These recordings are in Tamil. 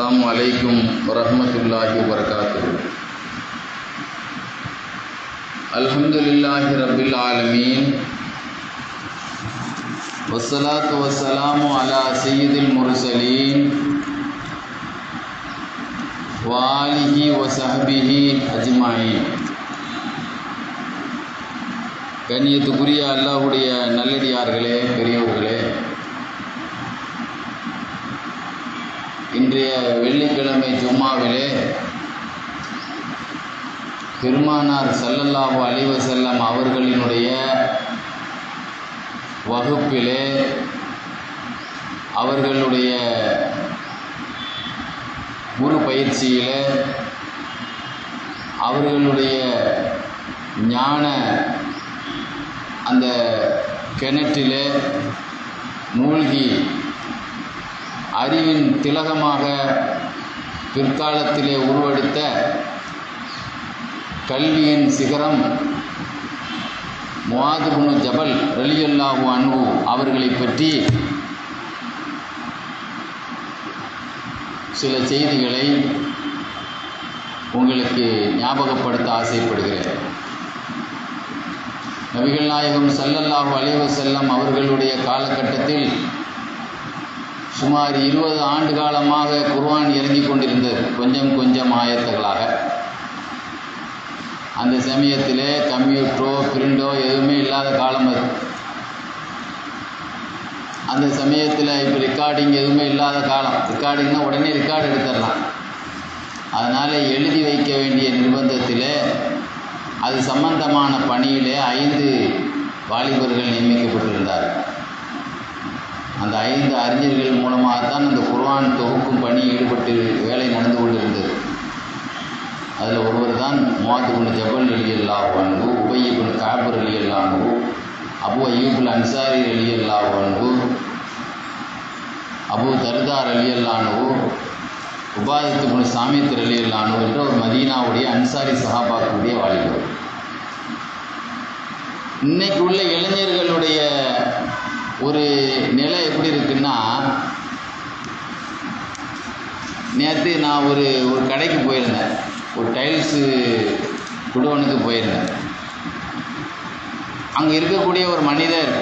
அஸ்லாம் அலைக்கும் வரமத்துல்லாஹி வரகாத்து அல்ஹம்துலில்லாஹி ரபில் ஆலமீன் வசலாத்து வஸ்ஸலாமு அலா சய்யிதில் முர்சலீன் வாலிஹி வசஹபிஹி அஜ்மாயி கண்ணியத்துக்குரிய அல்லாஹுடைய நல்லடியார்களே பெரிய இன்றைய வெள்ளிக்கிழமை ஜும்மாவிலே பெருமானார் சல்லல்லாஹு அலிவ செல்லம் அவர்களினுடைய வகுப்பிலே அவர்களுடைய குரு பயிற்சியில் அவர்களுடைய ஞான அந்த கிணற்றிலே மூழ்கி அறிவின் திலகமாக பிற்காலத்திலே உருவெடுத்த கல்வியின் சிகரம் முவாதுபுனு ஜபல் ரலியல்லாஹு அன்பு அவர்களை பற்றி சில செய்திகளை உங்களுக்கு ஞாபகப்படுத்த ஆசைப்படுகிறேன். நபிகள் நாயகம் சல்லல்லாஹு அலைவ செல்லம் அவர்களுடைய காலகட்டத்தில் சுமார் இருபது ஆண்டு காலமாக குர்வான் இறங்கிக் கொண்டிருந்தது கொஞ்சம் கொஞ்சம் ஆயத்துகளாக. அந்த சமயத்திலே கம்ப்யூட்டரோ பிரிண்டோ எதுவுமே இல்லாத காலம் அது. அந்த சமயத்தில் இப்போ ரெக்கார்டிங் எதுவுமே இல்லாத காலம். ரெக்கார்டிங்னா உடனே ரெக்கார்டு எடுத்துடலாம். அதனால் எழுதி வைக்க வேண்டிய நிர்பந்தத்தில் அது சம்பந்தமான பணியிலே ஐந்து வாலிபர்கள் நியமிக்கப்பட்டிருந்தார் அந்த ஐந்து அறிஞர்கள் மூலமாகத்தான் அந்த குர்வான் தொகுக்கும் பணி ஈடுபட்டு வேலை நடந்து கொண்டிருந்தது. அதில் ஒருவர் தான் முவாத்துபுன் ஜபல் அலி அல்லாஹு உபய்யபுன் காபர் அலி அல்லாஹு அபு அய்யூபுல் அன்சாரி அலி அல்லாஹு அபு தர்தார் அலி அல்லானு உபாதத்துபுன் சாமியத்தர் அலி அல்லானு என்ற ஒரு மதீனாவுடைய அன்சாரி சஹாபாக்குடைய வாலிபர். இன்னைக்கு உள்ள இளைஞர்களுடைய ஒரு நிலை எப்படி இருக்குன்னா நேற்று நான் ஒரு ஒரு கடைக்கு போயிருந்தேன். ஒரு டைல்ஸு குடோனுக்கு போயிருந்தேன். அங்கே இருக்கக்கூடிய ஒரு மனிதர்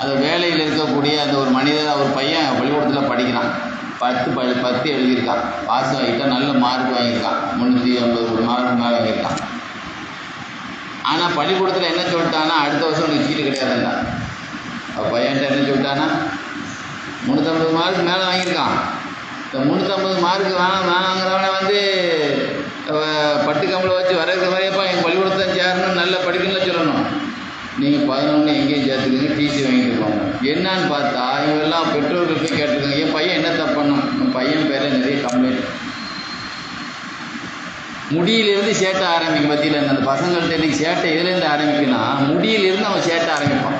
அந்த வேலையில் இருக்கக்கூடிய அந்த ஒரு மனிதர் அவர் பையன் பள்ளிக்கூடத்தில் படிக்கிறான். பத்து ப பத்து எழுதியிருக்கான். பாஸ் ஆகிட்டான் நல்ல மார்க் வாங்கியிருக்கான். முந்நூற்றி ஐம்பது மார்க் மேலே வாங்கியிருக்கான். ஆனால் பள்ளிக்கூடத்தில் என்ன சொல்லிட்டான்னா அடுத்த வருஷம் உனக்கு சீட்டு கிடையாதுண்டா பையன்ட்ட என்ன சொல்லிட்டானா முந்நூற்றம்பது மார்க் மேலே வாங்கியிருக்கான். இந்த முந்நூற்றம்பது மார்க் வேணாம் வேணாங்கிறவனை வந்து பட்டு கம்பளை வச்சு வரதுக்கு மாதிரியப்பா எங்கள் பள்ளிக்கூடத்தை சேரணும் நல்லா படிக்கணும்னு சொல்லணும். நீங்கள் பதினொன்று எங்கேயும் சேர்த்துக்கங்க டிசி வாங்கிட்டு போங்க. என்னன்னு பார்த்தா இவெல்லாம் பெற்றோர்கள் போய் கேட்டிருக்காங்க என் பையன் என்ன தப்பண்ணும் என் பையன் பேரில் நிறைய கம்ப்ளைண்ட் முடியிலிருந்து சேட்டை ஆரம்பிக்கும் பற்றியில் அந்த பசங்கள்கிட்ட இன்றைக்கி சேட்டை எதுலேருந்து ஆரம்பிக்குன்னா முடியிலிருந்து அவன் சேட்டை ஆரம்பிப்பான்.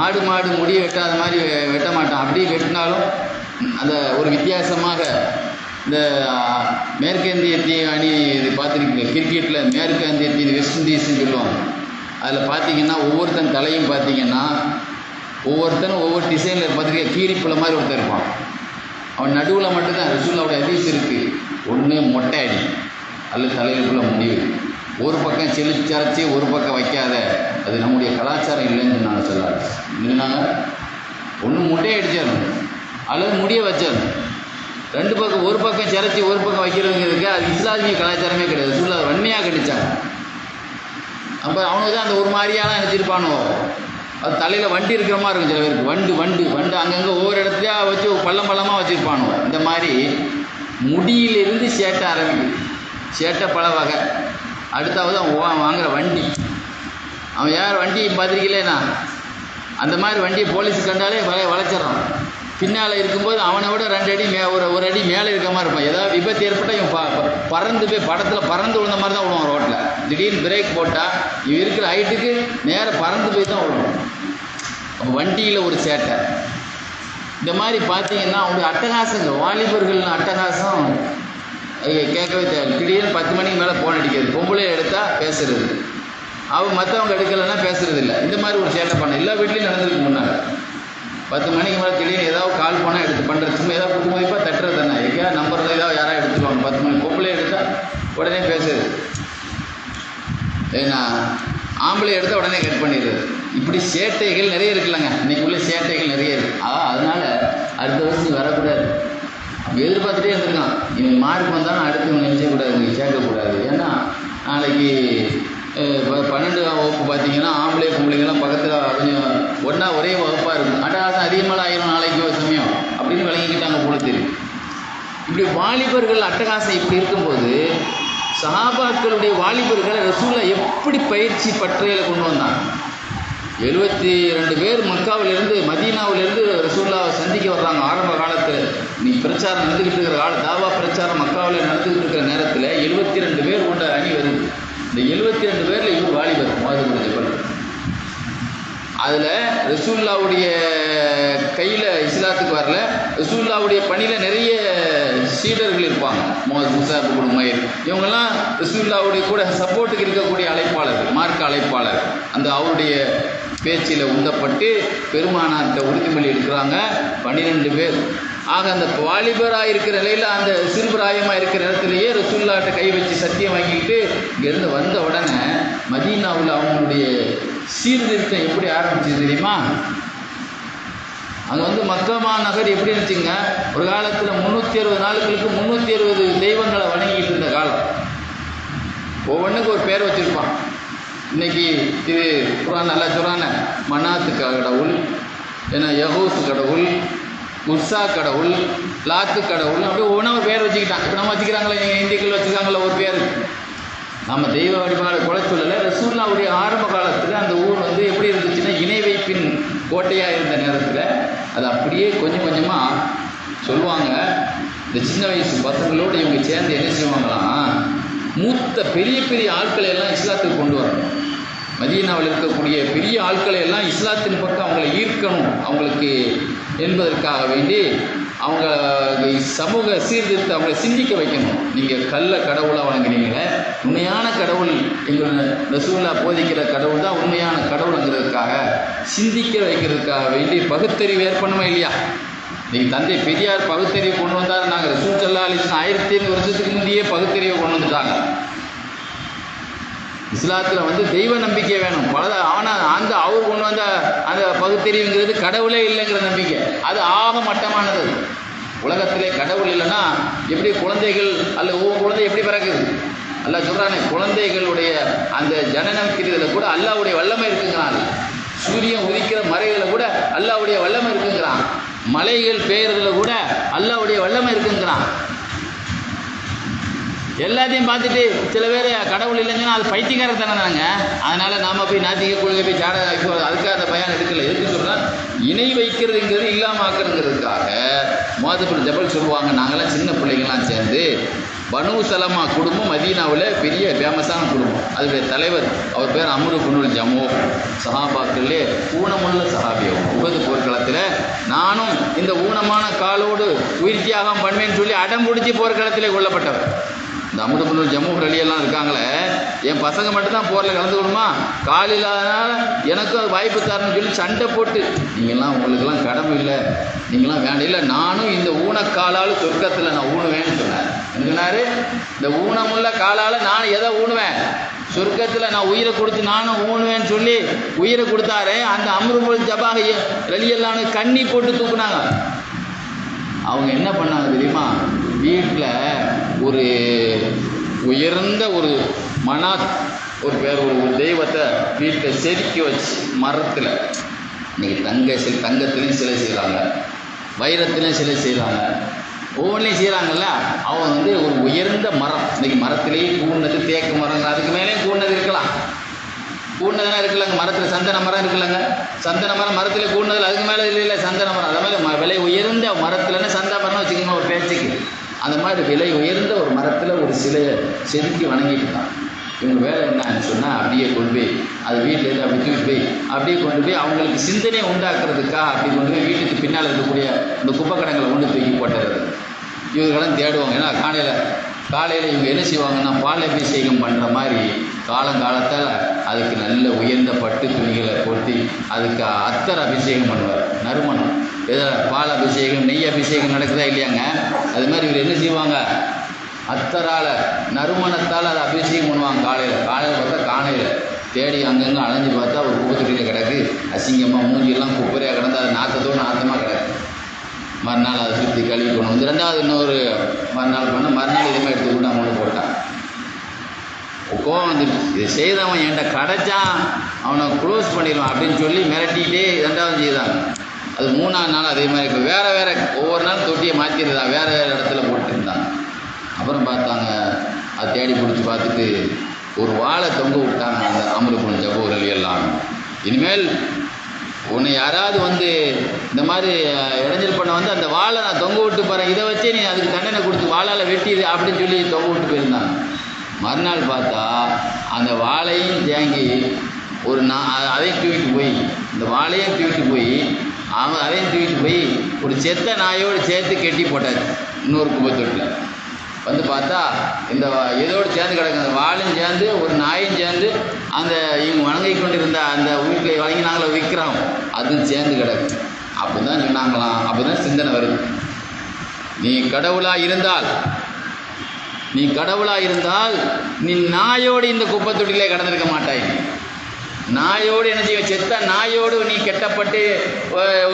ஆடு மாடு முடி வெட்டாத மாதிரி வெட்ட மாட்டான். அப்படியே வெட்டினாலும் அந்த ஒரு வித்தியாசமாக இந்த மேற்கிந்திய தீ அணி இது பார்த்துருக்கீங்க. கிரிக்கெட்டில் மேற்கிந்திய தீ வெஸ்ட் இண்டீஸ்னு சொல்லுவாங்க. அதில் பார்த்தீங்கன்னா ஒவ்வொருத்தன் தலையும் பார்த்தீங்கன்னா ஒவ்வொருத்தனும் ஒவ்வொரு டிசைனில் பார்த்துருக்க கீரிப்புல மாதிரி ஒருத்தர் இருப்பான். அவன் நடுவில் மட்டும்தான். ரசூல்லாவுடைய அதிஸ் இருக்குது ஒன்று மொட்டை அடி. அல்லது தலையிலுக்குள்ள முடிவு ஒரு பக்கம் செழிச்சு ஒரு பக்கம் வைக்காத. அது நம்முடைய கலாச்சாரம் இல்லைன்னு நான் சொல்லாது இல்லைனாங்க ஒன்று முட்டையை அடிச்சிடணும். அல்லது முடிய வச்சிடணும். ரெண்டு பக்கம் ஒரு பக்கம் சிரைச்சி ஒரு பக்கம் வைக்கிறவங்கிறதுக்கு அது இஸ்லாமிய கலாச்சாரமே கிடையாது. சொல்ல வன்மையாக கடிச்சாங்க அப்போ அவனுக்கு தான் அந்த ஒரு மாதிரியாலாம் நினச்சிருப்பானோ அது தலையில் வண்டி இருக்கிற மாதிரி இருக்கும் சில பேருக்கு. வண்டு வண்டு வண்டு. அங்கங்கே ஒவ்வொரு இடத்துலையா வச்சு பள்ளம் பள்ளமாக வச்சுருப்பானோ இந்த மாதிரி முடியிலிருந்து சேட்டை ஆரம்பிக்குது. சேட்டை பல வகை. அடுத்தாவது அவன் வாங்குகிற வண்டி. அவன் யார் வண்டி பார்த்துருக்கலேண்ணா அந்த மாதிரி வண்டியை போலீஸ் கண்டாலே வலை வளைச்சிட்றான். பின்னால் இருக்கும்போது அவனை விட ரெண்டு அடி மே ஒரு ஒரு அடி மேலே இருக்க மாதிரி இருப்பான். ஏதாவது விபத்து ஏற்பட்டால் இவன் ப பறந்து போய் படத்தில் பறந்து விழுந்த மாதிரி தான் விழுவான் ரோட்டில் திடீர்னு பிரேக் போட்டால் இவன் இருக்கிற ஹைட்டுக்கு நேராக பறந்து போய் தான் விழுவான். அப்போ வண்டியில் ஒரு சேட்டை. இந்த மாதிரி பார்த்தீங்கன்னா அவங்களுடைய அட்டகாசங்கள் வாலிபர்கள் அட்டகாசம் கேட்கவே தேவை திடீர்னு பத்து மணிக்கு மேலே ஃபோன் அடிக்கிறது. பொம்பளை எடுத்தால் பேசுறது. அவங்க மற்றவங்க எடுக்கலைன்னா பேசுறது இல்லை. இந்த மாதிரி ஒரு சேட்டை பண்ண எல்லா வீட்லேயும் நடந்திருக்கு முன்னாடி பத்து மணிக்கு மேலே திடீர்னு ஏதாவது கால் பண்ணால் எடுத்து பண்ணுறது சும்மா ஏதாவது புது மதிப்பாக தட்டுறது தானே. எங்கே போடணும் பத்து மணி பொம்பளை எடுத்தால் உடனே பேசுறது. ஏன்னா ஆம்பளை எடுத்தால் உடனே கட் பண்ணிடுறது. இப்படி சேட்டைகள் நிறைய இருக்குல்லங்க. இன்னைக்கு உள்ள சேட்டைகள் நிறைய இருக்குது அதான் அதனால் அடுத்த வருஷம் வரக்கூடாது. எதிர்பார்த்துட்டே இருந்திருக்கான். இவன் மார்க் வந்தாலும் அடுத்து இவன் நினைச்சக்கூடாது நீ சேர்க்கக்கூடாது. ஏன்னா நாளைக்கு பன்னெண்டு வகுப்பு பார்த்தீங்கன்னா ஆம்பளை பொம்பளைங்கெல்லாம் பக்கத்தில் கொஞ்சம் ஒன்றா ஒரே வகுப்பாக இருக்கும். அட்டகாசம் அதிகமாக ஆயிரும் நாளைக்கு ஒரு சமயம் அப்படின்னு விளங்கிக்கிட்டாங்க போல தெரியும் இப்படி வாலிபர்கள் அட்டகாசம் இப்படி இருக்கும்போது சஹாபாக்களுடைய வாலிபர்களை ரசூலா எப்படி பயிற்சி பற்றையில் கொண்டு வந்தாங்க எழுபத்தி ரெண்டு பேர் மக்காவிலிருந்து மதீனாவிலிருந்து ரசூல்லாவை சந்திக்க வர்றாங்க ஆரம்ப காலம் பிரச்சாரம் நடந்துக்கிட்டு இருக்கிற கால தாவா பிரச்சாரம் மக்காவில் நடந்துக்கிட்டு இருக்கிற நேரத்தில் எழுபத்தி ரெண்டு பேர் கொண்ட அணி வருது இந்த எழுபத்தி ரெண்டு பேரில் இவர் வாலிபர் மோதபுர ஜபல் அதில் ரசூல்லாவுடைய கையில் இஸ்லாத்துக்கு வரல. ரசூல்லாவுடைய பணியில் நிறைய சீடர்கள் இருப்பாங்க. மோஹத் முசாப் குடும்பயர் இவங்கெல்லாம் ரசூல்லாவுடைய கூட சப்போர்ட்டுக்கு இருக்கக்கூடிய அழைப்பாளர்கள் மார்க்க அழைப்பாளர் அந்த அவருடைய பேச்சில் உந்தப்பட்டு பெருமானார்கிட்ட உறுதிமொழி எடுக்கிறாங்க. பன்னிரெண்டு பேர் ஆக அந்த வாலிபராக இருக்கிற நிலையில் அந்த சிறுபிராயமாக இருக்கிற இடத்துலையே ரசூல்லாட்ட கை வச்சு சத்தியம் வாங்கிக்கிட்டு இங்கேருந்து வந்த உடனே மதீனாவில் அவங்களுடைய சீர்திருத்தம் எப்படி ஆரம்பிச்சது தெரியுமா? அங்கே வந்து மக்கமா நகர் எப்படி இருந்துச்சுங்க? ஒரு காலத்தில் முந்நூற்றி அறுபது நாளுகளுக்கு முந்நூற்றி அறுபது தெய்வங்களை வணங்கிட்டு இருந்த காலம். ஒவ்வொன்றுக்கும் ஒரு பேர் வச்சுருப்பான். இன்னைக்கு இது குரான் நல்லா சொல்கிறான மனாத்து கடவுள் ஏன்னா யகோசு கடவுள் முர்சா கடவுள் லாத்து கடவுள் அப்படியே உணவு ஒரு பேர் வச்சுக்கிட்டான். இப்போ நம்ம வச்சுக்கிறாங்களே நீங்கள் இந்தியர்கள் வச்சுருக்காங்களே ஒரு பேர். நம்ம தெய்வ வழிபாடு கொலை சொல்லலை ரசூல்லாவுடைய ஆரம்ப காலத்தில் அந்த ஊர் வந்து எப்படி இருந்துச்சுன்னா இணை வைப்பின் கோட்டையாக இருந்த நேரத்தில் அது அப்படியே கொஞ்சம் கொஞ்சமாக சொல்லுவாங்க. இந்த சின்ன வயசு பசங்களோடு இவங்க சேர்ந்து என்ன செய்வாங்களாம் மூத்த பெரிய பெரிய ஆட்களை எல்லாம் இஸ்லாத்துக்கு கொண்டு வரணும். மதீனாவில் இருக்கக்கூடிய பெரிய ஆட்களை எல்லாம் இஸ்லாத்தின் பக்கம் அவங்களை ஈர்க்கணும் அவங்களுக்கு என்பதற்காக வேண்டி அவங்க சமூக சீர்திருத்த அவங்களை சிந்திக்க வைக்கணும். நீங்கள் கல்ல கடவுளாக வணங்குறீங்களே உண்மையான கடவுள் எங்கள் ரசூல்லா போதிக்கிற கடவுள் தான் உண்மையான கடவுளுங்கிறதுக்காக சிந்திக்க வைக்கிறதுக்காக வேண்டி பகுத்தறிவு ஏற்படணுமா இல்லையா? நீங்கள் தந்தை பெரியார் பகுத்தறிவு கொண்டு வந்தார். நாங்கள் ரசூல் சல்லா அலிஸ்லாம் ஆயிரத்தி ஐநூறு வருஷத்துக்கு முந்தையே பகுத்தறிவை கொண்டு வந்துட்டாங்க. இஸ்லாத்தில் வந்து தெய்வ நம்பிக்கை வேணும். பல ஆனால் அந்த அவர் கொண்டு வந்த அந்த பகுத்தறிவுங்கிறது கடவுளே இல்லைங்கிற நம்பிக்கை. அது ஆக மட்டமானது. அது. உலகத்திலே கடவுள் இல்லைன்னா எப்படி குழந்தைகள் அல்ல ஒவ்வொரு குழந்தை எப்படி பிறக்குது? அல்ல சொல்கிறானே குழந்தைகளுடைய அந்த ஜனனமிக்கிறதுல கூட அல்லாவுடைய வல்லமை இருக்குங்கிறான். சூரியன் உதிக்கிற மறைகளில் கூட அல்லாவுடைய வல்லமை இருக்குங்கிறான். மலைகள் பெயர்களில் கூட அல்லாவுடைய வல்லமை இருக்குங்கிறான். எல்லாத்தையும் பார்த்துட்டு சில பேர் கடவுள் இல்லைங்கன்னா அது பைத்தியக்காரத்தனம் தானங்க அதனால நாம போய் நாத்திக கொள்கை போய் ஜாட அதுக்காக அந்த பயன் எடுக்கல. எதுக்கு சொல்றா இணை வைக்கிறதுங்கிறது இல்லாமல் ஆக்குறதுங்கிறதுக்காக மோதப்பட்டு ஜபல் சொல்லுவாங்க. நாங்களாம் சின்ன பிள்ளைங்கள்லாம் சேர்ந்து பனு சலமா குடும்பம் மதீனாவில் பெரிய ஃபேமஸான குடும்பம். அதனுடைய தலைவர். அவர் பேர் அமரு குனுல் ஜமோ. சஹாபாக்கள்லே ஊனமுள்ள சஹாபியம் உபது போர்க்களத்தில் நானும் இந்த ஊனமான காலோடு உயிர் தியாகம் பண்ணுவேன்னு சொல்லி அடம் பிடிச்சி போர்க்களத்திலே கொல்லப்பட்டவர். இந்த அமுதபுல்லூர் ஜம்மு ரலியெல்லாம் இருக்காங்களே என் பசங்க மட்டும் தான் போரில் கலந்துக்கணுமா? கால் இல்லாதனால எனக்கும் அது வாய்ப்பு தரணும்னு சொல்லி சண்டை போட்டு நீங்கள்லாம் உங்களுக்கெல்லாம் கடமை இல்லை. நீங்களாம் வேண்டாம். இல்லை நானும் இந்த ஊனக்காலால் சொர்க்கத்தில் நான் ஊணுவேன்னு சொன்னேன் என்ன இந்த ஊனமுள்ள காலால் நான் எதை ஊணுவேன் சொர்க்கத்தில் நான் உயிரை கொடுத்து நானும் ஊணுவேன்னு சொல்லி உயிரை கொடுத்தாரு. அந்த அமிர்தபுல் ஜபாக ரலியெல்லாம் கண்ணி போட்டு தூக்குனாங்க. அவங்க என்ன பண்ணாங்க தெரியுமா? வீட்டில் ஒரு உயர்ந்த ஒரு மனா ஒரு பேர் ஒரு தெய்வத்தை வீட்டில் செதுக்கி வச்சு மரத்தில். இன்றைக்கி தங்க சில தங்கத்துலேயும் சிலை செய்கிறாங்க வைரத்துலேயும் சிலை செய்கிறாங்க ஒவ்வொன்றையும் செய்கிறாங்கல்ல அவங்க வந்து ஒரு உயர்ந்த மரம். இன்னைக்கு மரத்திலேயே கூடினது தேக்கு மரம் அதுக்கு மேலேயும் கூடினது இருக்கலாம். கூண்டதெல்லாம் இருக்கலங்க மரத்தில் சந்தன மரம் இருக்குல்லங்க. சந்தன மரம் மரத்தில் கூண்டதில் அதுக்கு மேலே இல்லை இல்லை சந்தன மரம். அது மாதிரி ம- விலை உயர்ந்த மரத்துலன்னா சந்தன மரம்னு வச்சுக்கோங்க ஒரு பேச்சுக்கு. அந்த மாதிரி விலை உயர்ந்த ஒரு மரத்தில் ஒரு சிலையை செதுக்கி வணங்கிட்டு இவங்க வேலை என்னன்னு சொன்னால் அப்படியே கொண்டு போய் அது வீட்டிலேருந்து அப்படி தூக்கி போய் அப்படியே கொண்டு போய் அவங்களுக்கு சிந்தனை உண்டாக்குறதுக்காக அப்படி கொண்டு போய் வீட்டுக்கு பின்னால் இருக்கக்கூடிய இந்த குப்பை கடங்களை கொண்டு தூக்கி போட்டுறது இவர்களும் தேடுவாங்க ஏன்னா காலையில் காலையில் இவங்க என்ன செய்வாங்கன்னா பால் அபிஷேகம் பண்ணுற மாதிரி காலங்காலத்தில் அதுக்கு நல்ல உயர்ந்த பட்டு துணிகளை போட்டு அதுக்கு அத்தர் அபிஷேகம் பண்ணுவார் நறுமணம். எதில் பால் அபிஷேகம் நெய் அபிஷேகம் நடக்குதா இல்லையாங்க? அது மாதிரி இவர் என்ன செய்வாங்க? அத்தரால் நறுமணத்தால் அதை அபிஷேகம் பண்ணுவாங்க காலையில். காலையில் பார்த்தா காலையில் தேடி அங்கங்கே அலைஞ்சு பார்த்தா ஒரு குப்பத்தொட்டியில் கிடக்கு. அசிங்கமாக மூஞ்சியெல்லாம் குப்பரையாக கிடந்து அது நாற்றத்தோடு நாற்றமாக கிடக்கு. மறுநாள் அதை சுற்றி கழுவி கொண்டு வந்து ரெண்டாவது இன்னொரு மறுநாள் பண்ண மறுநாள் இதே எடுத்து கொண்டு கொண்டு போட்டான். கோவம் வந்துடுச்சு இதை செய்தவன் என்கிட்ட கிடச்சான். அவனை க்ளோஸ் பண்ணிடுவான் அப்படின்னு சொல்லி மிரட்டிக்கிட்டே ரெண்டாவது செய்தாங்க அது மூணாவது நாள் அதே மாதிரி இருக்கும் வேறு வேறு ஒவ்வொரு நாள் தொட்டியை மாற்றிருந்தா வேறு வேறு இடத்துல போட்டுருந்தாங்க அப்புறம் பார்த்தாங்க அதை தேடி பிடிச்சி பார்த்துட்டு ஒரு வாழை தொங்க விட்டாங்க அந்த அமருக்குள் ஜபூரல் எல்லாம் இனிமேல் உன்னை யாராவது வந்து இந்த மாதிரி இடைஞ்சல் பண்ண வந்து அந்த வாழை நான் தொங்க விட்டு போகிறேன் இதை வச்சே நீ அதுக்கு தண்டனை கொடுத்து வாழால் வெட்டிடு அப்படின்னு சொல்லி தொங்க விட்டு போயிருந்தாங்க. மறுநாள் பார்த்தா அந்த வாழையும் தேங்கி ஒரு நா அதையும் தூக்கிட்டு போய் இந்த வாழையும் தூக்கிட்டு போய் அவன் அதையும் தூக்கிட்டு போய் ஒரு செத்த நாயோடு சேர்த்து கெட்டி போட்டாச்சு இன்னொரு குப்பத்தொட்டில். வந்து பார்த்தா இந்த எதோடு இதோடு சேர்ந்து கிடக்கு அந்த வாளும் சேர்ந்து ஒரு நாயும் சேர்ந்து அந்த இவங்க வணங்கி கொண்டிருந்த அந்த வீட்டில் வழங்கினாங்களோ விற்கிறோம். அதுவும் சேர்ந்து கிடக்கு. அப்படி தான் சொன்னாங்களாம். அப்படி தான் சிந்தனை வருது. நீ கடவுளாக இருந்தால் நீ கடவுளாக இருந்தால் நீ நாயோடு இந்த குப்பத்தொட்டிலே கடந்திருக்க மாட்டாய். நாயோடு என்ன செய்ய செத்த நாயோடு நீ கெட்டப்பட்டு அஹ்,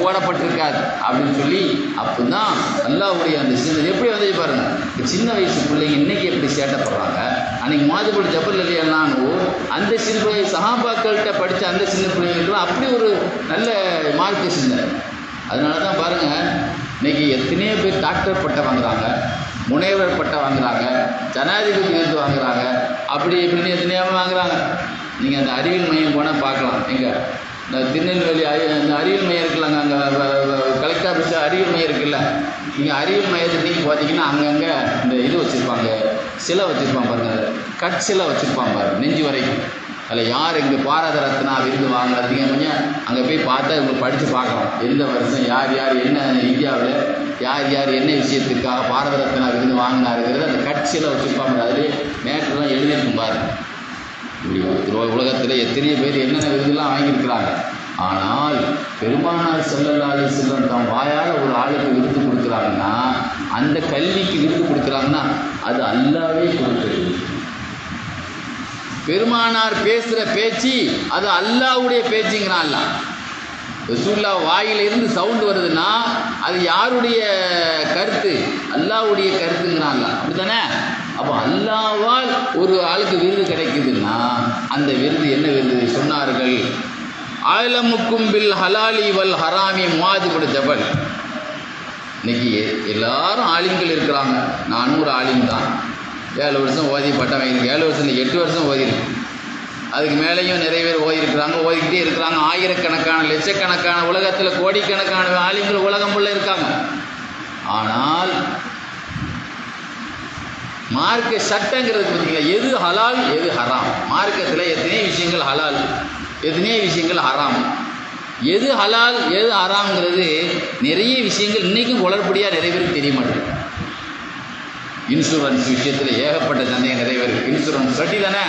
ஓடப்பட்டிருக்காது. அப்படின்னு சொல்லி அப்படிதான் அல்லாவுடைய அந்த சின்ன எப்படி வந்து பாருங்க. சின்ன வயசு பிள்ளைங்க இன்னைக்கு எப்படி சேட்டப்படுறாங்க? அன்னைக்கு மாதிபடி ஜபல் அலி அல்லானோ அந்த சின்ன பிள்ளை சஹாபாக்கள்கிட்ட படித்த அந்த சின்ன பிள்ளைங்களுக்கு அப்படி ஒரு நல்ல மார்க்க சிந்தனை. அதனால தான் பாருங்க இன்னைக்கு எத்தனையோ பேர் டாக்டர் பட்டம் வாங்குறாங்க. முனைவர் பட்டம் வாங்குறாங்க ஜனாதிபதி விருது வாங்குறாங்க அப்படி இப்படின்னு எத்தனையாம வாங்குறாங்க. நீங்கள் அந்த அறிவியல் மையம் போனால் பார்க்கலாம். எங்கே? இந்த திருநெல்வேலி அறி இந்த அறிவியல் மையம் இருக்குல்லங்க அங்கே கலெக்டர் ஆஃபீஸில் அறிவியல் மையம் இருக்குல்ல நீங்கள் அறிவியல் மையத்தை நீங்கள் பார்த்தீங்கன்னா அங்கங்கே இந்த இது வச்சுருப்பாங்க சிலை வச்சுருப்பாங்க பாருங்க கட் சிலை வச்சுருப்பாங்க பாருங்க நெஞ்சு வரைக்கும். அதில் யார் இங்கே பாரத ரத்னா விருது வாங்கினதுங்க கொஞ்சம் அங்கே போய் பார்த்தா இவங்க படித்து பார்க்கலாம். எந்த வருஷம் யார் யார் என்ன இந்தியாவில் யார் யார் என்ன விஷயத்துக்காக பாரத ரத்னா விருது வாங்கினாருங்கிறது அந்த கட்சியில் வச்சுருப்பாங்க அதிலே மேட்ருலாம் எழுதியிருக்கும் பாருங்க. இப்படி உலகத்தில் எத்தனையோ பேர் என்னென்ன விருதுலாம் வாங்கியிருக்கிறாங்க. ஆனால் பெருமானார் செல்லல்லா செல்லம் தம் வாயால் ஒரு ஆளுக்கு விருது கொடுக்குறாங்கன்னா அந்த கல்விக்கு விருது கொடுக்குறாங்கன்னா அது அல்லாவே கொடுக்குறது பெருமானார் பேசுகிற பேச்சு அது அல்லாவுடைய பேச்சுங்கிறான் ரசூல்லா வாயிலிருந்து சவுண்டு வருதுன்னா அது யாருடைய கருத்து? அல்லாவுடைய கருத்துங்கிறாங்க. அப்படித்தானே? அப்போ அல்லாவால் ஒரு ஆளுக்கு விருது கிடைக்குதுன்னா அந்த விருது என்ன விருது சொன்னார்கள்? ஆலமுக்கும் பில் ஹலாலி வல் ஹராமி மாதிரி ஜபல். இன்னைக்கு எல்லாரும் ஆலிம்கள் இருக்கிறாங்க. நானும் ஒரு ஆலிம் தான் ஏழு வருஷம் ஓதி பட்டம் வாங்கியிருக்கு. ஏழு வருஷம் எட்டு வருஷம் ஓதிருக்கேன் அதுக்கு மேலேயும் நிறைய பேர் ஓயிருக்கிறாங்க ஓதிக்கிட்டே இருக்கிறாங்க. ஆயிரக்கணக்கான லட்சக்கணக்கான உலகத்தில் கோடிக்கணக்கான ஆலிம்கள் உலகம் உள்ள இருக்காங்க. ஆனால் மார்க்க சட்டங்கிறது பார்த்தீங்களா எது ஹலால் எது ஹராம்? மார்க்கத்தில் எத்தனையோ விஷயங்கள் ஹலால் எத்தனையோ விஷயங்கள் ஹராம். எது ஹலால் எது ஹராம்ங்கிறது நிறைய விஷயங்கள் இன்றைக்கும் குளறுபடியாக நிறைய பேருக்கு தெரிய மாட்டேங்குது. இன்சூரன்ஸ் விஷயத்தில் ஏகப்பட்ட சந்தேகம் நிறைய பேருக்கு. இன்சூரன்ஸ் வட்டி தானே?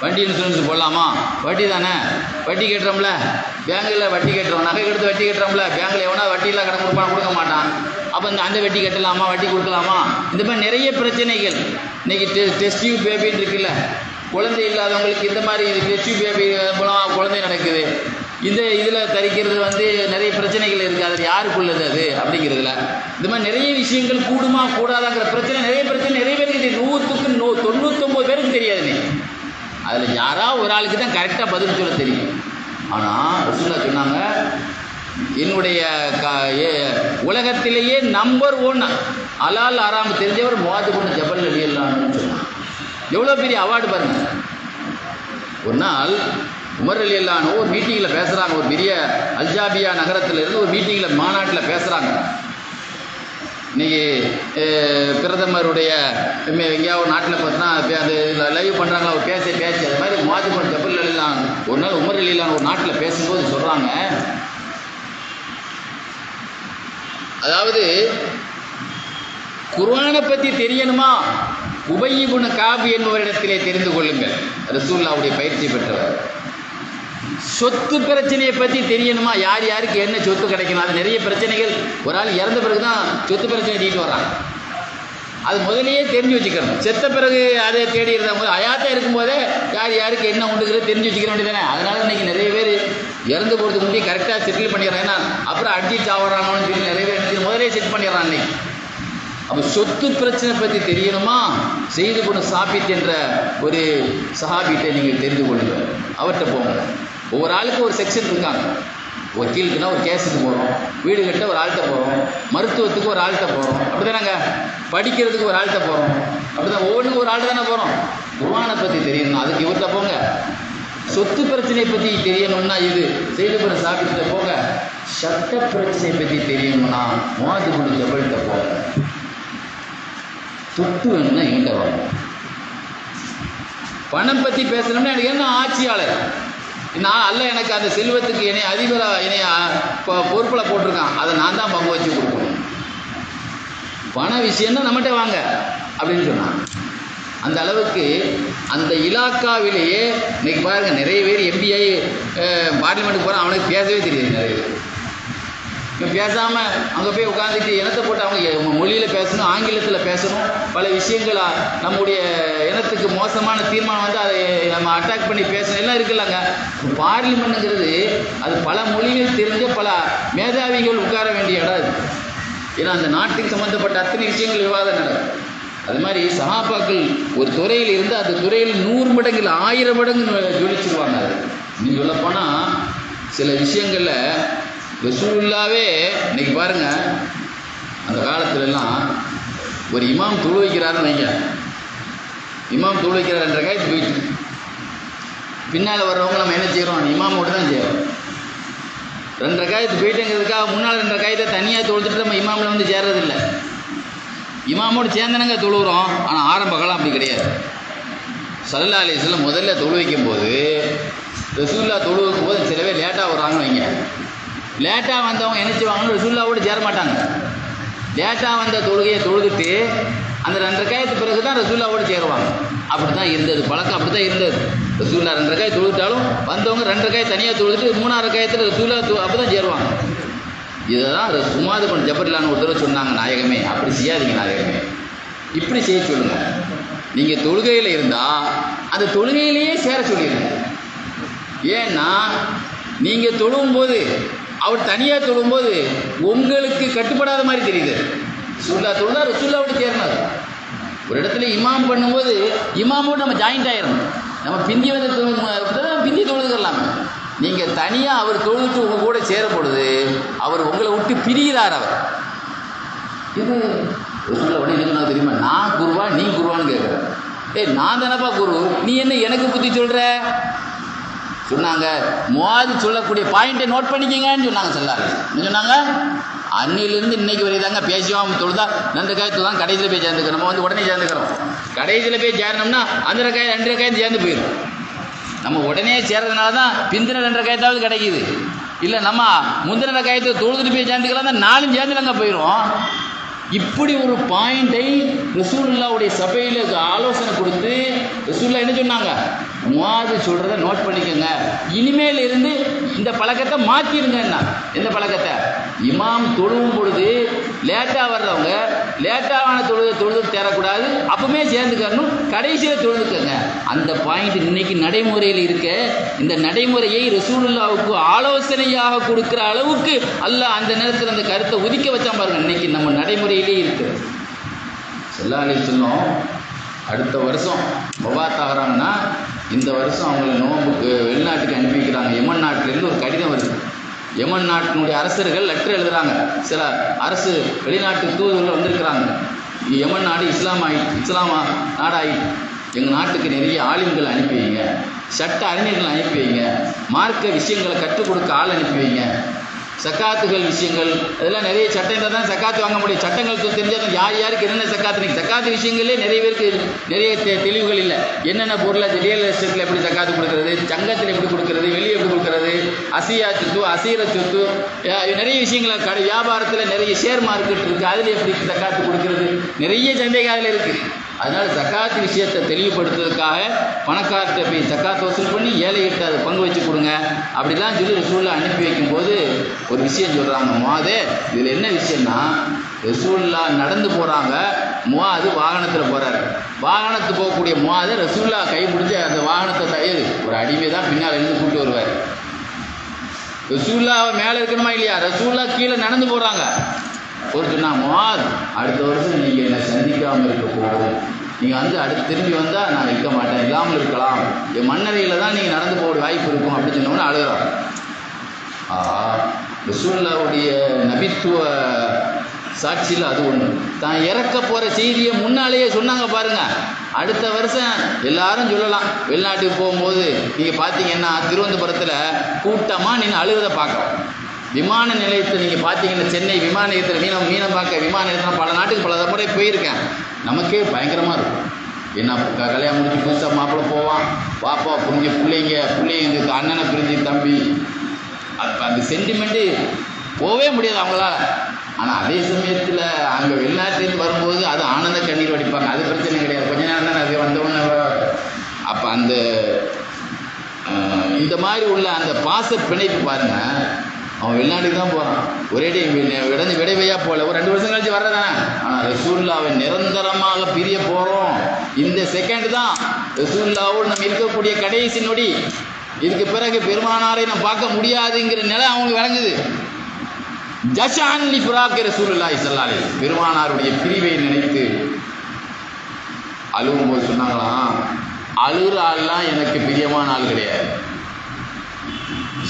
வண்டி இன்சூரன்ஸ் போடலாமா? வட்டி தானே? வட்டி கட்டுறோம்ல. பேங்கில் வட்டி கட்டுறோம். நகை எடுத்து வட்டி கட்டுறோம்ல. பேங்கில் எவனா வட்டியில் கடன் கொடுப்பான்? கொடுக்க மாட்டான். அப்போ இந்த அந்த வட்டி கட்டலாமா? வட்டி கொடுக்கலாமா? இந்த மாதிரி நிறைய பிரச்சனைகள். இன்றைக்கி டெ டெஸ்ட் டியூப் பேபின்னு இருக்குல்ல. குழந்தை இல்லாதவங்களுக்கு இந்த மாதிரி டெஸ்ட் டியூப் பேபி மூலமாக குழந்தை நடக்குது. இந்த இதில் தரிக்கிறது வந்து நிறைய பிரச்சனைகள் இருக்குது அது யாருக்குள்ளது அது? அப்படிங்கிறதுல. இந்த மாதிரி நிறைய விஷயங்கள் கூடுமா கூடாதாங்கிற பிரச்சனை நிறைய பிரச்சனை நிறைய பேருக்கு நூற்றுக்கு நூ தொண்ணூத்தொம்பது பேருக்கு நீ அதில் யாராவது ஒரு ஆளுக்கு தான் கரெக்டாக பதில் சொல்ல தெரியும். ஆனால் ரசூல்லா சொன்னாங்க என்னுடைய க ஏ- உலகத்திலேயே நம்பர் ஒன் அலால் ஆறாம் தெரிஞ்சவர் முவாது பொண்ணு ஜபல் அலியல்லான்னு சொன்னாங்க எவ்வளோ பெரிய அவார்டு பாருங்க. ஒரு நாள் உமர் அலி அல்லானோ ஒரு மீட்டிங்கில் பேசுகிறாங்க ஒரு பெரிய அல்ஜாபியா நகரத்தில் இருந்து ஒரு மீட்டிங்கில் மாநாட்டில் பேசுகிறாங்க இன்றைக்கி பிரதமருடைய எங்கேயாவது ஒரு நாட்டில் பார்த்தோன்னா அது லைவ் பண்ணுறாங்களா ஒரு பேச பேச்சு அது மாதிரி மாஜிபன் ஜபல் அலிலான் ஒரு நாள் உமர் அலிலான் ஒரு நாட்டில் பேசும்போது சொல்கிறாங்க அதாவது குர்ஆனை பற்றி தெரியணுமா? உபயிபுன காபு என்பவரிடத்திலே தெரிந்து கொள்ளுங்கள். ரசூல்லாவுடைய பயிற்சி பெற்றவர். சொத்து பிரச்சனையை பற்றி தெரியணுமா? யார் யாருக்கு என்ன சொத்து கிடைக்கணும்? அது நிறைய பிரச்சனைகள். ஒரு ஆள் இறந்த பிறகு தான் சொத்து பிரச்சனை தீட்டு வர்றாங்க அது முதலையே தெரிஞ்சு வச்சுக்கணும். செத்த பிறகு அதை தேடி இருந்தா போது அயாத்தா இருக்கும்போதே யார் யாருக்கு என்ன உண்டுங்கிறது தெரிஞ்சு வச்சுக்க வேண்டியதானே அதனால இன்னைக்கு நிறைய பேர் இறந்து போகிறதுக்கு முந்தைய கரெக்டாக செட்டில் பண்ணிடுறாங்க. ஏன்னா அப்புறம் அடிச்சு சாவறாங்கன்னு சொல்லி நிறைய பேர் என்ன முதலே செட் பண்ணிடுறான் இன்றைக்கி அப்போ சொத்து பிரச்சனை பற்றி தெரியணுமா? செய்து கொண்டு சாப்பிட்டு என்ற ஒரு சஹாபித்தை நீங்கள் தெரிந்து கொள்ளுங்கள். அவர்கிட்ட போங்க. ஒவ்வொரு ஆளுக்கும் ஒரு செக்ஷன் இருக்காங்க. வக்கீலுக்குன்னா ஒரு கேஸுக்கு போகிறோம் வீடு கட்ட ஒரு ஆள்கிட்ட போகிறோம் மருத்துவத்துக்கு ஒரு ஆள்கிட்ட போகிறோம் அப்படிதானங்க படிக்கிறதுக்கு ஒரு ஆள்கிட்ட போகிறோம் அப்படிதான் ஒவ்வொன்றுக்கும் ஒரு ஆள்கிட்ட தானே போகிறோம் குருவானை பற்றி தெரியணும் அதுக்கு இவர்கிட்ட போங்க. சொத்து பிரச்சனை பற்றி தெரியணும்னா இது. செய்து பண்ண சாப்பிட்டு போங்க. சட்ட பிரச்சனை பற்றி தெரியணும்னா மோது கொண்டு ஜபல்கிட்ட போங்க. சொத்து வேணும்னா என்கிட்ட வாங்க. பணம் பற்றி பேசணும்னா எனக்கு என்ன ஆட்சியாளர்? நான் அல்ல எனக்கு அந்த செல்வத்துக்கு இணைய அதிபராக இணைய பொறுப்பில் போட்டிருக்கான். அதை நான் தான் பங்கு வச்சு கொடுக்கணும். பண விஷயம்னா நம்மகிட்ட வாங்க அப்படின்னு சொன்னான். அந்த அளவுக்கு அந்த இலாக்காவிலேயே இன்னைக்கு பாருங்கள் நிறைய பேர் எம்பிஐ பார்லிமெண்ட்டுக்கு போகிறான் அவனுக்கு பேசவே தெரியாது நிறைய பேர். பேசாமல் அங்கே போய் உட்காந்துட்டு இனத்தை போட்டு அவங்க மொழியில் பேசணும் ஆங்கிலத்தில் பேசணும். பல விஷயங்களா நம்முடைய இனத்துக்கு மோசமான தீர்மானம் வந்து அதை நம்ம அட்டாக் பண்ணி பேசணும். எல்லாம் இருக்குல்லங்க. பார்லிமெண்ட்டுங்கிறது அது பல மொழிகள் தெரிஞ்ச பல மேதாவிகள் உட்கார வேண்டிய இடம் அது. ஏன்னா அந்த நாட்டுக்கு சம்மந்தப்பட்ட அத்தனை விஷயங்கள் விவாதம் நடக்கும். அது மாதிரி சகாபாக்கள் ஒரு துறையில் இருந்து அந்த துறையில் நூறு மடங்கு ஆயிரம் மடங்கு ஜொலிச்சிருவாங்க. அது. நீ சொல்லப்போனால் சில விஷயங்களில் ரசூல்லாவே இன்னைக்கு பாருங்க அந்த காலத்துலலாம் ஒரு இமாம் துழு வைக்கிறாருன்னு வைங்க. இமாம் துழு வைக்கிறார் என்ற போயிட்டு. பின்னால் வர்றவங்க நம்ம என்ன செய்கிறோம் இமாமோடு தான் செய்கிறோம் ரெண்டரை காயத்து போயிட்டுங்கிறதுக்காக முன்னால் ரெண்டரை காயத்தை தனியாக தொழுதுட்டு நம்ம இமாமில் வந்து சேர்றதில்லை. இமாமோடு சேர்ந்தனங்க தொழுகிறோம். ஆனால் ஆரம்ப காலம் அப்படி கிடையாது. சல்லா அலிஸ்லாம் முதல்ல தொழு வைக்கும்போது ரசூல்லா தொழு வைக்கும்போது சில பேர் லேட்டாக வராங்கன்னு வைங்க. லேட்டாக வந்தவங்க என்ன செய்வாங்கன்னு ரசூல்லாவோடு சேர மாட்டாங்க லேட்டாக வந்த தொழுகையை தொழுதுட்டு அந்த ரெண்டு ரக்காயத்து பிறகு தான் ரசூல்லாவோடு சேருவாங்க. அப்படி தான் இருந்தது. பழக்கம் அப்படி தான் இருந்தது. ரசூல்லா ரெண்டு ரக்காய் தொழுதுட்டாலும் வந்தவங்க ரெண்டு ரக்காய் தனியாக தொழுதுட்டு மூணாறு ரக்காயத்தில் ரசூல்லா அப்போ தான் சேருவாங்க. இதை தான் சுமாது பண்ண ஜபர்லான்னு ஒரு தடவை சொன்னாங்க நாயகமே. அப்படி செய்யாதீங்க நாயகமே. இப்படி செய்ய சொல்லுங்க. நீங்கள் தொழுகையில் இருந்தால் அந்த தொழுகையிலேயே சேர சொல்லிடுங்க. ஏன்னா நீங்கள் தொழும்போது அவர் தனியாக தொழும்போது உங்களுக்கு கட்டுப்படாத மாதிரி தெரியுது. சுல்லா தொழுதா விட்டு சேரணும் ஒரு இடத்துல இமாம் பண்ணும்போது இமாமோடு நம்ம ஜாயிண்ட் ஆயிடணும் நம்ம பிந்தி வந்து பிந்தி தொழுதுக்கலாம். நீங்கள் தனியாக அவர் தொழுதுட்டு உங்கள் கூட சேரப்படுது அவர் உங்களை விட்டு பிரிகிறார் அவர். இது ரசூல்லா உடனே என்ன தெரியுமா? நான் குருவா நீ குருவான்னு கேட்குறேன் ஏய் நான் தானப்பா குரு? நீ என்ன எனக்கு புத்தி சொல்கிற சொன்னாங்க முவாது சொல்லக்கூடிய பாயிண்ட்டை நோட் பண்ணிக்கங்கன்னு சொன்னாங்க சொல்லாரு என்ன சொன்னாங்க? அன்னிலிருந்து இன்னைக்கு வரைதாங்க பேசியோம் தொழுதா. அந்த காயத்துல தான் கடைசியில் போய் சேர்ந்துக்கிறோம். நம்ம வந்து உடனே சேர்ந்துக்கிறோம். கடைசியில் போய் சேரணும்னா அந்த ரக்காய் ரெண்டு ரக்காயம் சேர்ந்து போயிடும். நம்ம உடனே சேர்றதுனால தான் பிந்தின ரெண்டு ரக்காயத்தாவது கிடைக்குது. இல்லை நம்ம முந்தின ரக்காயத்தை தொழுதுட்டு போய் சேர்ந்துக்கலாம் தான் நாலும் சேர்ந்துலங்க போயிடும் இப்படி ஒரு பாயிண்டை ரசூல்லாவுடைய சபையில் ஆலோசனை கொடுத்து ரசூல்லா என்ன சொன்னாங்க? முவாது சொல்கிறத நோட் பண்ணிக்கோங்க. இனிமேல் இருந்து இந்த பழக்கத்தை மாற்றிடுங்கன்னா எந்த பழக்கத்தை? இமாம் தொழுவும் பொழுது லேட்டாக வர்றவங்க லேட்டான தொழுது தொழுது தேரக்கூடாது அப்பவுமே சேர்ந்துக்கணும். கடைசியில் தொழுதுக்கங்க. அந்த பாயிண்ட் இன்னைக்கு நடைமுறையில் இருக்க இந்த நடைமுறையை ரசூலுல்லாவுக்கு ஆலோசனையாக கொடுக்குற அளவுக்கு அல்ல அந்த நேரத்தில் அந்த கருத்தை ஒதுக்க வச்சான் பாருங்க. இன்னைக்கு நம்ம நடைமுறையிலே இருக்கு. செல்லாலே சொல்லும் அடுத்த வருஷம் பவா ஆகிறாங்கன்னா இந்த வருஷம் அவங்கள நோம்புக்கு வெளிநாட்டுக்கு அனுப்பி வைக்கிறாங்க. யமன் நாட்டிலேருந்து ஒரு கடிதம் வருது. யமன் நாட்டினுடைய அரசர்கள் லெட்டர் எழுதுறாங்க. சில அரசு வெளிநாட்டு தூதுவர்கள் வந்திருக்கிறாங்க. யமன் நாடு இஸ்லாம் ஆகி இஸ்லாமா நாடாகி எங்கள் நாட்டுக்கு நிறைய ஆலிம்கள் அனுப்பி வைங்க. சட்ட அறிஞர்கள் அனுப்பி வைங்க. மார்க்க விஷயங்களை கற்றுக் கொடுக்க ஆள் அனுப்பி வைங்க. சக்காத்துகள் விஷயங்கள் அதெல்லாம் நிறைய சட்டம் இருந்தால் தான் சக்காத்து வாங்க முடியும். சட்டங்கள் தெரிஞ்சால் யார் யாருக்கு என்னென்ன சக்காத்து நீங்கள் சக்காத்து விஷயங்களே நிறைய பேருக்கு நிறைய தெளிவுகள் இல்லை. என்னென்ன பொருளை ரியல் எஸ்டேட்டில் எப்படி சக்காத்து கொடுக்கறது சங்கத்தில் எப்படி கொடுக்கறது வெளியே எப்படி கொடுக்கறது அசியா சொத்து அசீர சொத்து நிறைய விஷயங்கள் கடை வியாபாரத்தில் நிறைய ஷேர் மார்க்கெட் இருக்குது அதில் எப்படி சக்காத்து கொடுக்கறது? நிறைய சந்தேகம் அதில் இருக்குது அதனால் ஜக்காத் விஷயத்தை தெளிவுபடுத்துவதற்காக பணக்கார்ட்ட போய் ஜக்காத் வசூல் பண்ணி ஏழைகிட்ட அதை பங்கு வச்சு கொடுங்க. அப்படிலாம் சொல்லி ரசூலில் அனுப்பி வைக்கும்போது ஒரு விஷயம் சொல்கிறாங்க மாதே இதில் என்ன விஷயம்னா ரசூல்லா நடந்து போகிறாங்க முவாது வாகனத்தில் போகிறாரு வாகனத்து போகக்கூடிய முவாதை ரசூல்லா கை பிடிச்சி அந்த வாகனத்தை தயது ஒரு அடிமை தான் பின்னால் இருந்து கூப்பிட்டு வருவார். ரசூல்லா மேலே இருக்கணுமா இல்லையா? ரசூல்லா கீழே நடந்து போகிறாங்க ஒரு சொன்னா அடுத்த வருஷம் நீங்கள் என்னை சந்திக்காமல் இருக்க போகும் நீங்கள் வந்து அடுத்து திரும்பி வந்தால் நான் இருக்க மாட்டேன். இல்லாமல் இருக்கலாம். என் மண்ணறையில் தான் நீங்கள் நடந்து போக வாய்ப்பு இருக்கும் அப்படின்னு சொன்னோம்னா அழுகிறான். ரசூல்லாவுடைய நபித்துவ சாட்சியில் அது ஒன்று தான் இறக்க போகிற செய்தியை முன்னாலேயே சொன்னாங்க பாருங்க. அடுத்த வருஷம் எல்லாரும் சொல்லலாம். வெளிநாட்டுக்கு போகும்போது நீங்கள் பார்த்தீங்கன்னா திருவனந்தபுரத்தில் கூட்டமாக நீங்கள் அழுகிறத பார்க்கலாம். விமான நிலையத்தில் நீங்கள் பார்த்தீங்கன்னா சென்னை விமான நிலையத்தில் மீனம் மீனம் பார்க்க விமான நிலையத்தில் பல நாட்டுக்கு பல முறை போயிருக்கேன். நமக்கே பயங்கரமாக இருக்கும். என்ன கல்யாணம் முடிச்சு புதுசாக மாப்பிள்ளை போவான். பாப்பா புரிஞ்ச பிள்ளைங்க பிள்ளைங்க அண்ணனை பிரிஞ்சு தம்பி. அது அந்த சென்டிமெண்ட்டு போகவே முடியாது அவங்களால. ஆனால் அதே சமயத்தில் அங்கே வெளிநாட்டிலேருந்து வரும்போது அது ஆனந்த கண்ணீர் வடிப்பாங்க. அது பிரச்சனை கிடையாது. கொஞ்ச நேரம் தான் அது வந்தவொன்னே அப்போ அந்த இந்த மாதிரி உள்ள அந்த பாச பிணைப்பு பாருங்கள் அவன் வெளிநாட்டுக்கு தான் போகிறான் ஒரே விடந்து விடைவையா போகல ஒரு ரெண்டு வருஷம் கழிச்சு வர்றதானே ஆனால் ரசூல்லாவை நிரந்தரமாக பிரிய போகிறோம் இந்த செகண்ட் தான் ரசூல்லாவோடு நம்ம இருக்கக்கூடிய கடைசி நொடி. இதுக்கு பிறகு பெருமானாரை நம்ம பார்க்க முடியாதுங்கிற நிலை அவங்களுக்கு விளங்குது. ஜஷான்லி புறாக்கிற ரசூலுல்லாஹி ஸல்லல்லாஹு பெருமானாருடைய பிரிவை நினைத்து அழுகும் போது சொன்னாங்களாம் அழுகிற ஆள்லாம் எனக்கு பிரியமான ஆள் கிடையாது.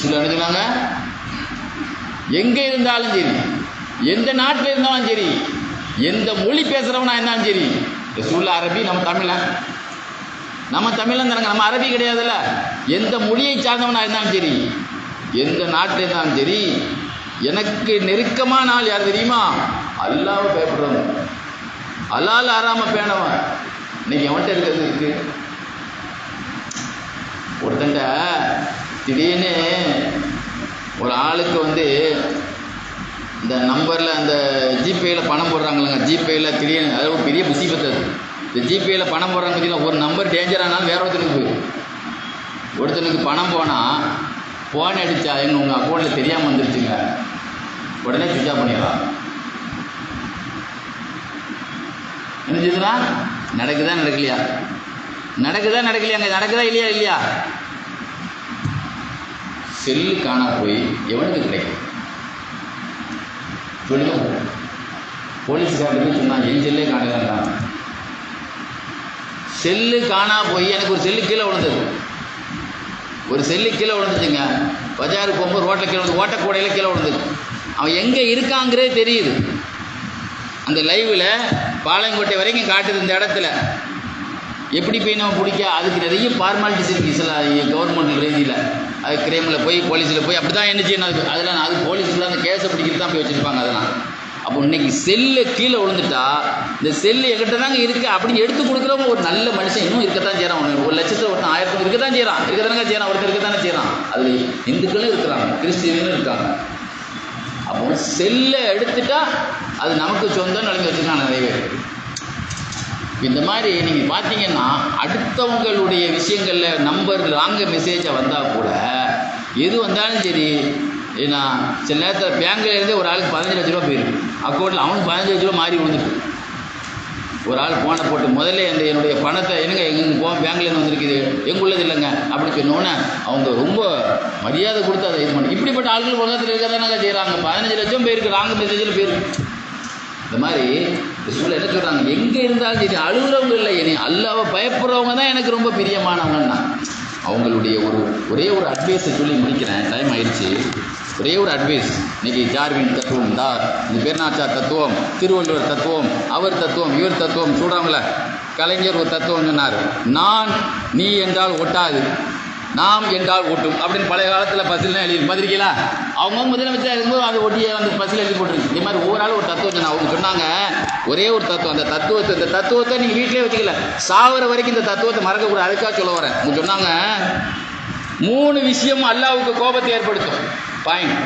சில என்ன சொன்னாங்க எங்கே இருந்தாலும் சரி எந்த நாட்டில் இருந்தாலும் சரி எந்த மொழி பேசுகிறவனா இருந்தாலும் சரி ரசூல்லா அரபி நம்ம தமிழன் நம்ம தமிழன் தானங்க நம்ம அரபி கிடையாதுல்ல. எந்த மொழியை சார்ந்தவனா இருந்தாலும் சரி எந்த நாட்டில் இருந்தாலும் சரி எனக்கு நெருக்கமான ஆள் யார் தெரியுமா? அல்லாவை பயப்படுறவன். அல்லால் ஆறாமல் பேணவன். இன்னைக்கு எவன்கிட்ட இருக்கிறது இருக்கு? ஒருத்தன்ட்ட திடீர்னு ஒரு ஆளுக்கு வந்து இந்த நம்பரில் அந்த ஜிபேயில் பணம் போடுறாங்களங்க ஜிபேயில் திடீர்னு அது பெரிய முசீபத்து அது. இந்த ஜிபேயில் பணம் போடுறாங்க பார்த்தீங்களா ஒரு நம்பர் டேஞ்சரானாலும் வேற ஒருத்தனுக்கு போயிடும். ஒருத்தனுக்கு பணம் போனால் ஃபோன் அடித்தா எங்கள் உங்கள் அக்கௌண்ட்டில் தெரியாமல் வந்துருச்சுங்க. உடனே சுவிட்ச் ஆஃப் பண்ணிடலாம். என்ன செய்யுதுனா நடக்குதா நடக்கலையா? நடக்குதா நடக்கலையாங்க நடக்குதா இல்லையா இல்லையா? செல்லு காணா போய் எவனுக்கு கிடைக்கும் சொல்லுங்க போலீஸ்காரருக்கு சொன்னா என் செல்லே காணலாம் செல்லு காணா போய் எனக்கு ஒரு செல்லு கீழே விழுந்தது. ஒரு செல்லு கீழே விழுந்துச்சுங்க. பஜாருக்கு போகும்போது ரோட்டில் கீழே விழுந்து ஓட்டக்கூடையில் கீழே விழுந்தது அவன் எங்கே இருக்காங்கிறதே தெரியுது. அந்த லைவில் பாளையங்கோட்டை வரைக்கும் காட்டுது இந்த இடத்துல. எப்படி போய் நம்ம பிடிக்க? அதுக்கு நிறைய ஃபார்மாலிட்டிஸ் இருக்குது சில கவர்மெண்ட் ரீதியில் அது கிரைமில் போய் போலீஸில் போய் அப்படி தான் என்ன செய்யணும் அது அதெல்லாம் அது போலீஸில் அந்த கேஸை பிடிக்கிறது தான் போய் வச்சுருப்பாங்க அதெல்லாம். அப்போ இன்னைக்கு செல்லு கீழே விழுந்துட்டா இந்த செல்லு எங்கிட்ட தாங்க இருக்குது அப்படின்னு எடுத்து கொடுக்குறவங்க ஒரு நல்ல மனுஷன் இன்னும் இருக்கத்தான் செய்கிறான் ஒன்று ஒரு லட்சத்தில் ஒருத்தன் ஆயிரத்துக்கு இருக்க தான் செய்கிறான் இருக்க தானங்க செய்கிறான் ஒருத்தர் இருக்க தானே செய்கிறான் அது இந்துக்களும் இருக்கிறாங்க கிறிஸ்டியனும் இருக்காங்க. அப்போ செல்லை எடுத்துட்டா அது நமக்கு சொந்தம் நிலைமை வச்சுருக்காங்க நிறைய பேர். இந்த மாதிரி நீங்கள் பார்த்தீங்கன்னா அடுத்தவங்களுடைய விஷயங்களில் நம்பர் ராங்க மெசேஜை வந்தால் கூட எது வந்தாலும் சரி ஏன்னா சில நேரத்தில் பேங்க்ல இருந்தே ஒரு ஆளுக்கு பதினஞ்சு லட்ச ரூபா போயிருக்கு. அக்கௌண்ட்டில் அவனுக்கு பதினஞ்சு லட்ச ரூபா மாறி வந்துருக்கு ஒரு ஆள் ஃபோனை போட்டு முதல்ல இந்த என்னுடைய பணத்தை என்னங்க எங்கள் போ பேங்க்லேருந்து வந்திருக்குது எங்குள்ளது இல்லைங்க. அப்படி சொன்னோன்னே அவங்க ரொம்ப மரியாதை கொடுத்து அதை இது பண்ணி இப்படிப்பட்ட ஆட்கள் உலகத்தில் இருக்க தானங்க செய்கிறாங்க பதினஞ்சு லட்சம் போயிருக்கு ராங்க மெசேஜில் போயிருக்கு. இந்த மாதிரி சூழல் என்ன சொல்கிறாங்க எங்கே இருந்தாலும் சரி அழுகிறவங்க இல்லை இனி அல்லாவை பயப்படுறவங்க தான் எனக்கு ரொம்ப பிரியமானவங்கன்னா அவங்களுடைய ஒரு ஒரே ஒரு அட்வைஸை சொல்லி முடிக்கிறேன். டைம் ஆயிடுச்சு. ஒரே ஒரு அட்வைஸ் இன்னைக்கு ஜார்வின் தத்துவம் தார் இந்த பெருநாச்சார் தத்துவம் திருவள்ளுவர் தத்துவம் அவர் தத்துவம் இவர் தத்துவம் சொல்கிறாங்களே கலைஞர் ஒரு தத்துவம் சொன்னார். நான் நீ என்றால் ஒட்டாது. நாம் என்றால் ஓட்டும் அப்படின்னு பழைய காலத்தில் பஸ்ஸில் எழுதி பார்த்துருக்கீங்களா? அவங்க முதலமைச்சர் இருக்கும்போது அது ஒட்டியே வந்து பஸ்ஸில் எழுதி போட்டுருக்கு. இதே மாதிரி ஒவ்வொரு ஒரு தத்துவம் அவங்க சொன்னாங்க. ஒரே ஒரு தத்துவம். அந்த தத்துவத்தை இந்த தத்துவத்தை நீங்கள் வீட்டிலே வச்சுக்கல. சாகுற வரைக்கும் இந்த தத்துவத்தை மறக்கக்கூடாது. அதுக்காக சொல்ல வரேன். அவங்க சொன்னாங்க மூணு விஷயம் அல்லாவுக்கு கோபத்தை ஏற்படுத்தும். பாயிண்ட்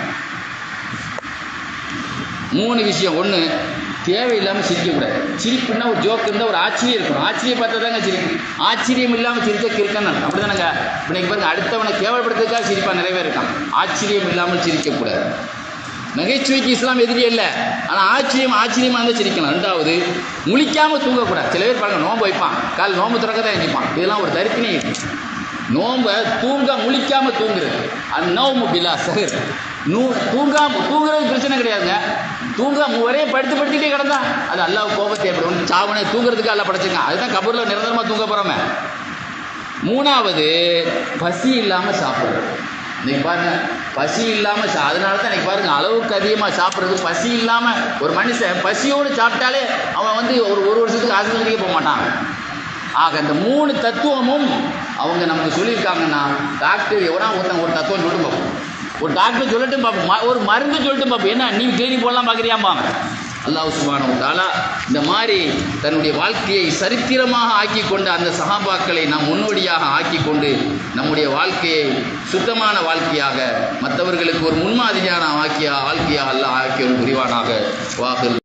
மூணு விஷயம். ஒன்று தேவையில்லாமல் சிரிக்கக்கூடாது. சிரிப்புன்னா ஒரு ஜோக் இருந்தால் ஒரு ஆச்சரியம் இருக்கணும். ஆச்சரியம் பார்த்தா தாங்க சிரிக்கும். ஆச்சரியம் இல்லாமல் சிரிச்சா கிறுக்கன்னு அப்படி தானேங்க இப்போ நீங்கள் பாருங்க அடுத்தவனை கேவலப்படுத்துக்காக சிரிப்பாக நிறைய பேர் இருக்கான். ஆச்சரியம் இல்லாமல் சிரிக்கக்கூடாது. நகைச்சுவைக்கு இஸ்லாம் எதிரி இல்லை ஆனால் ஆச்சரியம் ஆச்சரியமாக இருந்தால் சிரிக்கலாம். ரெண்டாவது முழிக்காமல் தூங்கக்கூடாது. சில பேர் பாருங்க நோம்பு வைப்பான். கால் நோன்பு திறக்க தான் எழுந்திப்பான் இதெல்லாம் ஒரு தரித்தினே நோம்பை தூங்க முழிக்காமல் தூங்குறது. அது நோம்பு பிலா சகர் நூ தூங்காம தூங்குறது பிரச்சனை கிடையாதுங்க. தூங்க ஒரே படுத்து படுத்துக்கிட்டே கிடந்தா? அது அல்லாஹ் கோபத்தை ஏற்படும் சாவனை தூங்குறதுக்கு அல்ல படைச்சுங்க அதுதான் கபூரில் நிரந்தரமாக தூங்க போகிறோமே மூணாவது பசி இல்லாமல் சாப்பிட்றது இன்னைக்கு பாருங்க பசி இல்லாமல் சா அதனால தான் இன்னைக்கு பாருங்க அளவுக்கு அதிகமாக சாப்பிட்றது பசி இல்லாமல் ஒரு மனுஷன் பசியோடு சாப்பிட்டாலே அவன் வந்து ஒரு ஒரு வருஷத்துக்கு ஆஸ்பத்திரிக்கே போக மாட்டான். ஆக இந்த மூணு தத்துவமும் அவங்க நமக்கு சொல்லியிருக்காங்கன்னா டாக்டர் எவனா ஒருத்தன் ஒரு தத்துவம் சொல்லிட்டு பார்ப்போம் ஒரு டாக்டர் சொல்லட்டும் பார்ப்போம் ஒரு மருந்து சொல்லிட்டு பார்ப்போம் என்ன நீ கிளினிக் போடலாம் பார்க்குறியாம்பாங்க அல்லாஹ் சுபானு தாலா இந்த மாதிரி தன்னுடைய வாழ்க்கையை சரித்திரமாக ஆக்கி கொண்ட அந்த சகாபாக்களை நாம் முன்னோடியாக ஆக்கி கொண்டு நம்முடைய வாழ்க்கையை சுத்தமான வாழ்க்கையாக மற்றவர்களுக்கு ஒரு முன்மாதிரியான ஆக்கிய வாழ்க்கையாக அல்லாஹ் ஆக்கிய ஒரு புரிவானாக. வாக்கு